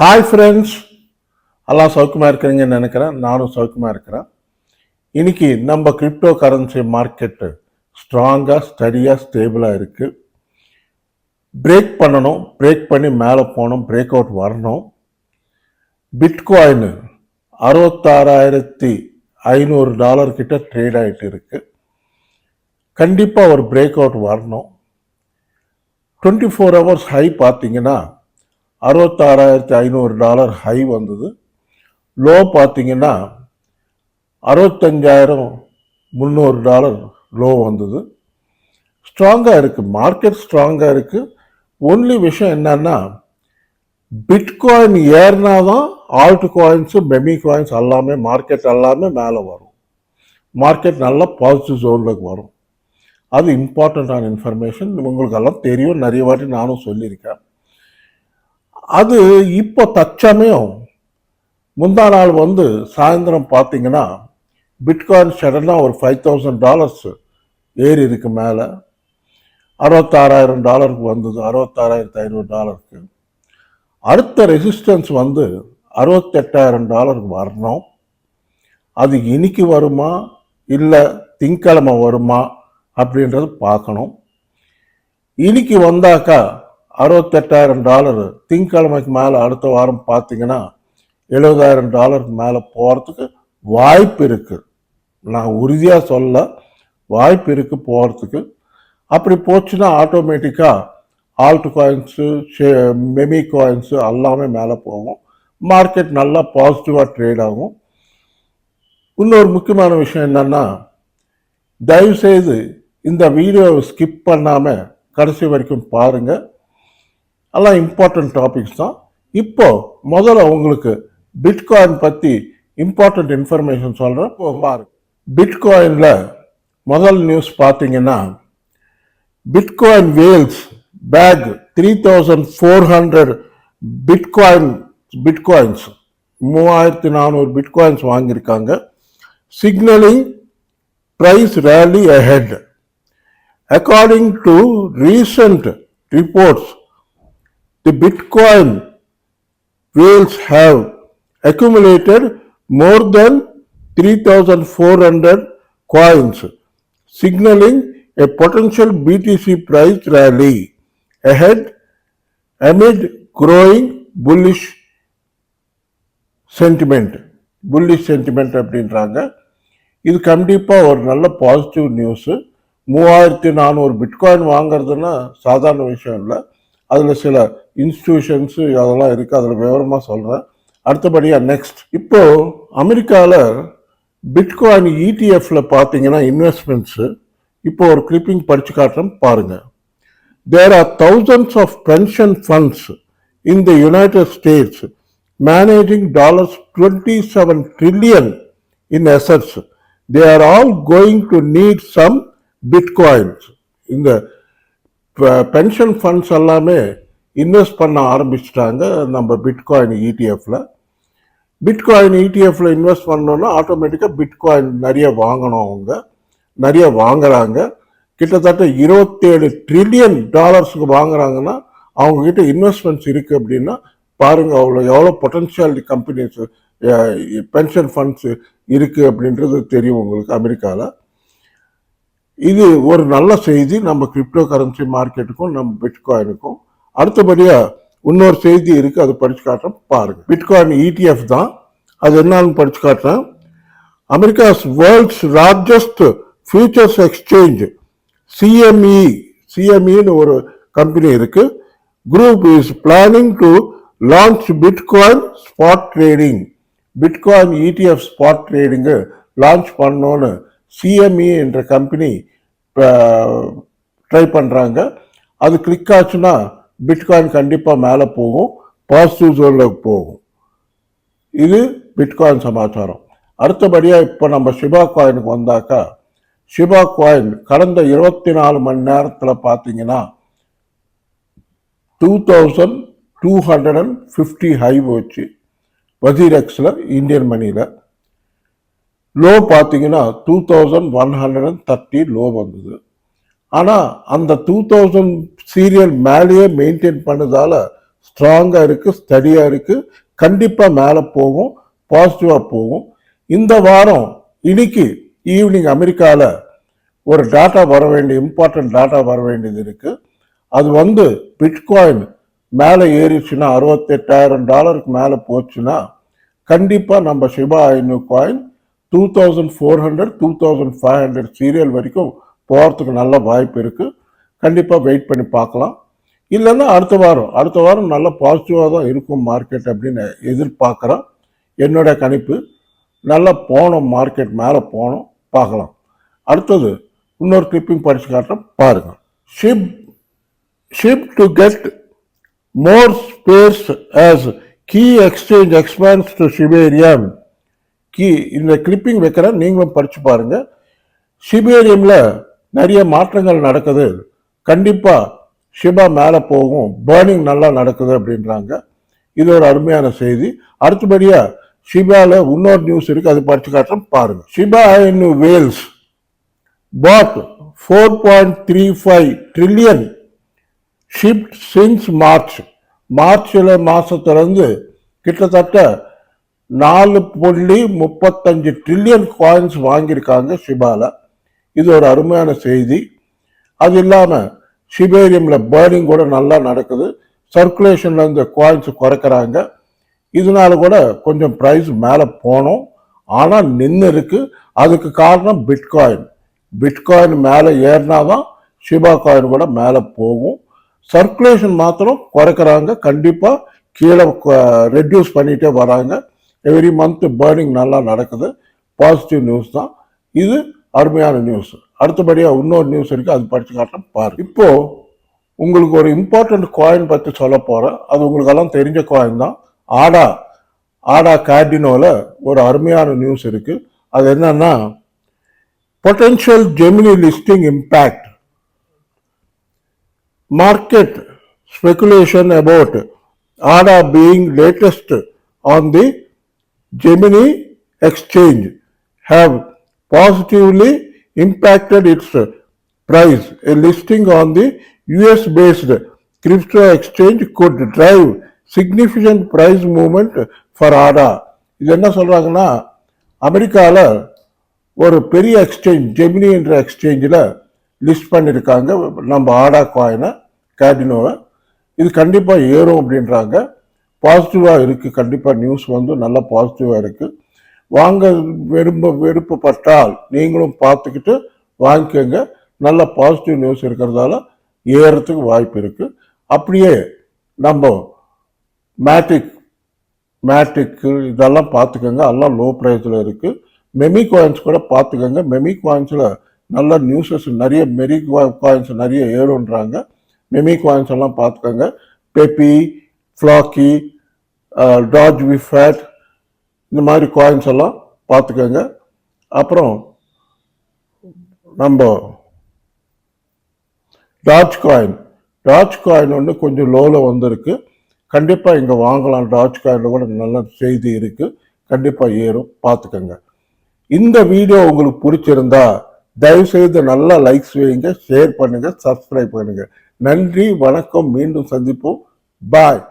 Hi friends எல்லாம் சௌக்கியமாக இருக்கிறீங்கன்னு நினைக்கிறேன். நானும் சௌக்கியமாக இருக்கிறேன். இன்றைக்கி நம்ம கிரிப்டோ கரன்சி மார்க்கெட்டு ஸ்ட்ராங்காக ஸ்டடியாக ஸ்டேபிளாக இருக்குது பிரேக் பண்ணணும். பிரேக் பண்ணி மேலே போகணும். பிரேக் அவுட் வரணும். பிட்காயின் அறுபத்தாறாயிரத்தி ஐநூறு டாலர் கிட்ட ட்ரேட் ஆகிட்டு இருக்குது கண்டிப்பாக ஒரு பிரேக் அவுட் வரணும். டுவெண்ட்டி ஃபோர் ஹவர்ஸ் ஹை பார்த்தீங்கன்னா அறுபத்தாறாயிரத்தி ஐநூறு டாலர் ஹை வந்தது. லோ பார்த்தீங்கன்னா அறுபத்தஞ்சாயிரம் முந்நூறு டாலர் லோ வந்தது. ஸ்ட்ராங்காக இருக்குது மார்க்கெட் ஸ்ட்ராங்காக இருக்குது ஒன்லி விஷயம் என்னன்னா பிட்காயின் ஏறினா தான் ஆல்ட் காயின்ஸு மெமி காயின்ஸ் எல்லாமே மார்க்கெட் எல்லாமே மேலே வரும். மார்க்கெட் நல்லா பாசிட்டிவ் ஜோனில் வரும். அது இம்பார்ட்டண்ட்டான இன்ஃபர்மேஷன் உங்களுக்கெல்லாம் தெரியும். நிறைய வாட்டி நானும் சொல்லியிருக்கேன். அது இப்போ தற்சமயம் முந்தா நாள் வந்து சாயந்தரம் பார்த்தீங்கன்னா பிட்காயின் சடனாக ஒரு ஃபைவ் தௌசண்ட் டாலர்ஸ் ஏறி இருக்கு மேலே. அறுபத்தாறாயிரம் டாலருக்கு வந்தது. அறுபத்தாறாயிரத்தி ஐநூறு டாலருக்கு. அடுத்த ரெசிஸ்டன்ஸ் வந்து அறுபத்தெட்டாயிரம் டாலருக்கு வரணும். அது இன்னைக்கு வருமா? இல்லை திங்கக்கிழமை வருமா? அப்படின்றது பார்க்கணும். இன்னைக்கு வந்தாக்கா அறுபத்தெட்டாயிரம் டாலர். திங்கக்கிழமைக்கு மேலே அடுத்த வாரம் பார்த்தீங்கன்னா எழுபதாயிரம் டாலருக்கு மேலே போகிறதுக்கு வாய்ப்பு இருக்குது நான் உறுதியாக சொல்ல வாய்ப்பு இருக்குது போகிறதுக்கு அப்படி போச்சுன்னா ஆட்டோமேட்டிக்காக ஆல்ட் காயின்ஸு மெமி காயின்ஸு எல்லாமே மேலே போகும். மார்க்கெட் நல்லா பாசிட்டிவாக ட்ரேட் ஆகும். இன்னொரு முக்கியமான விஷயம் என்னன்னா தயவுசெய்து இந்த வீடியோவை ஸ்கிப் பண்ணாமல் கடைசி வரைக்கும் பாருங்கள் எல்லாம் இம்பார்ட்டன்ட் டாபிக்ஸ் தான். இப்போ முதல்ல உங்களுக்கு பிட்காயின் பற்றி இம்பார்ட்டன்ட் இன்ஃபர்மேஷன் சொல்கிறேன் இப்போ பாருங்க. பிட்காயினில் முதல் நியூஸ் பார்த்தீங்கன்னா bitcoin whales bag three thousand four hundred bitcoin bitcoins மூவாயிரத்தி நானூறு பிட்காயின்ஸ் வாங்கியிருக்காங்க. Signalling price rally ahead. According to recent reports the Bitcoin whales have accumulated more than 3,400 coins, signaling a potential BTC price rally ahead amid growing bullish sentiment. bullish sentiment அப்படின்றாங்க இது கண்டிப்பாக ஒரு நல்ல positive news மூவாயிரத்தி நானூறு bitcoin வாங்குறதுன்னா சாதாரண விஷயம் இல்லை அதில் சில இன்ஸ்டிடியூஷன்ஸு அதெல்லாம் இருக்குது அதில் விவரமாக சொல்கிறேன் அடுத்தபடியாக நெக்ஸ்ட் இப்போது அமெரிக்காவில் பிட்காயின் இடிஎஃப்பில் பார்த்தீங்கன்னா இன்வெஸ்ட்மெண்ட்ஸு இப்போ ஒரு கிளிப்பிங் படிச்சு காட்டுறேன் பாருங்கள் there are thousands of pension funds in the United States managing dollars twenty seven trillion in assets they are all going to need some bitcoins இந்த பென்ஷன் ஃபண்ட்ஸ் எல்லாமே இன்வெஸ்ட் பண்ண ஆரம்பிச்சிட்டாங்க. நம்ம பிட்காயின் இடிஎஃப்ல பிட்காயின் இடிஎஃப்ல இன்வெஸ்ட் பண்ணோன்னா ஆட்டோமேட்டிக்காக bitcoin நிறைய வாங்கணும் அவங்க. நிறைய வாங்குறாங்க. கிட்டத்தட்ட இருபத்தேழு ட்ரில்லியன் டாலர்ஸுக்கு வாங்குறாங்கன்னா அவங்கக்கிட்ட இன்வெஸ்ட்மெண்ட்ஸ் இருக்குது அப்படின்னா பாருங்கள் அவ்வளோ எவ்வளோ பொட்டன்ஷியல் கம்பெனிஸ் பென்ஷன் ஃபண்ட்ஸ் இருக்குது அப்படின்றது தெரியும் உங்களுக்கு அமெரிக்காவில் இது ஒரு நல்ல செய்தி. நம்ம கிரிப்டோ கரன்சி மார்க்கெட்டுக்கும் நம்ம பிட்காயினுக்கும் அடுத்தபடியாக இன்னொரு செய்தி இருக்குது அது படித்து காட்டுறேன் பாருங்கள் பிட்காயின் இடிஎஃப் தான். அது என்னன்னு படித்து காட்டுறேன். America's world's largest futures exchange CME சிஎம்இன்னு ஒரு கம்பெனி இருக்குது group is planning to launch bitcoin spot trading bitcoin ETF spot trading launch பண்ணோன்னு சிஎம்இ என்ற கம்பெனி ட்ரை பண்ணுறாங்க அது கிளிக் ஆச்சுன்னா பிட்காயின் கண்டிப்பாக மேலே போகும். பாசிட்டிவ் ஜோனில் போகும். இது பிட்காயின் சமாச்சாரம். அடுத்தபடியாக இப்போ நம்ம ஷிபா காயினுக்கு வந்தாக்கா ஷிபா காயின் கடந்த இருபத்தி நாலு மணி நேரத்தில் பார்த்தீங்கன்னா two thousand two hundred and fifty high வச்சு வசீரெக்ஸில் இந்தியன் மணியில் லோ பார்த்தீங்கன்னா two thousand one hundred and thirty low வந்தது. ஆனால் அந்த டூ தௌசண்ட் சீரியல் மேலேயே மெயின்டைன் பண்ணதால் ஸ்ட்ராங்காக இருக்குது ஸ்டடியாக இருக்குது கண்டிப்பாக மேலே போகும் பாசிட்டிவாக போகும். இந்த வாரம் இன்னைக்கு ஈவினிங் அமெரிக்காவில் ஒரு டாட்டா வர வேண்டிய இம்பார்ட்டன்ட் டாட்டா வர வேண்டியது இருக்குது அது வந்து பிட்காயின் மேலே ஏறிச்சுன்னா அறுபத்தெட்டாயிரம் டாலருக்கு மேலே போச்சுன்னா கண்டிப்பாக நம்ம சிவா ஐநூறு coin two thousand four hundred two thousand five hundred serial வரைக்கும் போகிறதுக்கு நல்ல வாய்ப்பு இருக்குது கண்டிப்பாக வெயிட் பண்ணி பார்க்கலாம். இல்லைன்னா அடுத்த வாரம் அடுத்த வாரம் நல்ல பாசிட்டிவாக தான் இருக்கும் மார்க்கெட் அப்படின்னு எதிர்பார்க்குறேன் என்னோட கணிப்பு நல்லா போனோம் மார்க்கெட் மேலே போனோம் பார்க்கலாம். அடுத்தது இன்னொரு கிளிப்பிங் படித்து காட்டுறேன் பாருங்கள் SHIB SHIB to get more space as key exchange expands to Shibarium key இந்த கிளிப்பிங் வைக்கிறேன். நீங்களும் படித்து பாருங்கள் சிபேரியம்ல நிறைய மாற்றங்கள் நடக்குது. கண்டிப்பாக ஷிபா மேலே போகும். பேர்னிங் நல்லா நடக்குது அப்படின்றாங்க. இது ஒரு அருமையான செய்தி. அடுத்தபடியாக ஷிபாவில் இன்னொரு நியூஸ் இருக்குது அது படித்து காட்டுறோம் பாருங்கள் Shiba Inu whales bought 4.35 trillion shipped since March மார்ச்சில் மாதத்துலேருந்து கிட்டத்தட்ட நாலு புள்ளி முப்பத்தஞ்சு ட்ரில்லியன் காயின்ஸ் வாங்கியிருக்காங்க ஷிபால. இது ஒரு அருமையான செய்தி. அது இல்லாமல் சிபேரியமில் பேர்னிங் கூட நல்லா நடக்குது. சர்க்குலேஷனில் இந்த காயின்ஸ் குறைக்கிறாங்க. இதனால கூட கொஞ்சம் ப்ரைஸ் மேலே போனோம். ஆனால் நின்று இருக்கு. அதுக்கு காரணம் பிட்காயின் பிட்காயின் மேலே ஏறினாதான் ஷிபா காயின் கூட மேலே போகும். சர்க்குலேஷன் மாத்திரம் குறைக்கிறாங்க. கண்டிப்பாக கீழே ரெடியூஸ் பண்ணிகிட்டே வராங்க. எவ்ரி மந்த் பேர்னிங் நல்லா நடக்குது. பாசிட்டிவ் நியூஸ் தான். இது அருமையான நியூஸ் அடுத்தபடியாக இன்னொரு நியூஸ் இருக்குது அது படித்து காட்ட பாரு இப்போது உங்களுக்கு ஒரு இம்பார்ட்டண்ட் காயின் பற்றி சொல்ல போகிறேன் அது உங்களுக்கெல்லாம் தெரிஞ்ச காயின் தான். ஆடா ஆடா கார்டினோவில் ஒரு அருமையான நியூஸ் இருக்குது அது என்னன்னா potential Gemini listing impact Market speculation about ADA being latest on the Gemini exchange have positively impacted its price. A listing on the US based crypto exchange could drive significant price movement for ADA. இது என்ன சொல்கிறாங்கன்னா அமெரிக்காவில் ஒரு பெரிய exchange Gemini என்ற எக்ஸ்சேஞ்சில் list பண்ணியிருக்காங்க நம்ம ஆடா காயினை கேடினோவை இது கண்டிப்பாக ஏறும் அப்படின்றாங்க பாசிட்டிவாக இருக்குது கண்டிப்பாக நியூஸ் வந்து நல்லா பாசிட்டிவாக இருக்குது வாங்க விரும்ப விருப்பப்பட்டால் நீங்களும் பார்த்துக்கிட்டு வாங்கிக்கோங்க. நல்ல பாசிட்டிவ் நியூஸ் இருக்கிறதால ஏறத்துக்கு வாய்ப்பு இருக்குது அப்படியே நம்ம மேட்டிக் மேட்டிக்கு இதெல்லாம் பார்த்துக்கோங்க. எல்லாம் லோ ப்ரைஸில் இருக்குது மெமி காயின்ஸ் கூட பார்த்துக்கோங்க. மெமி காயின்ஸில் நல்ல நியூஸஸ் நிறைய மெரி காயின்ஸ் நிறைய ஏறுன்றாங்க மெமி காயின்ஸ் எல்லாம் பார்த்துக்கோங்க. பெப்பி ஃப்ளாக்கி டாஜ் விஃபேட் இந்த மாதிரி காயின்ஸ் எல்லாம் பார்த்துக்கோங்க. அப்புறம் நம்ம டாஜ் காயின் டாஜ் காயின் ஒன்று கொஞ்சம் லோவில் வந்திருக்கு. கண்டிப்பாக இங்கே வாங்கலாம். டாஜ் காயினில் கூட நல்ல செய்தி இருக்குது கண்டிப்பாக ஏறும். பார்த்துக்கோங்க. இந்த வீடியோ உங்களுக்கு பிடிச்சிருந்தா தயவுசெய்து நல்லா லைக்ஸ் வைங்க. ஷேர் பண்ணுங்கள் சப்ஸ்கிரைப் பண்ணுங்கள் நன்றி. வணக்கம். மீண்டும் சந்திப்போம். பாய்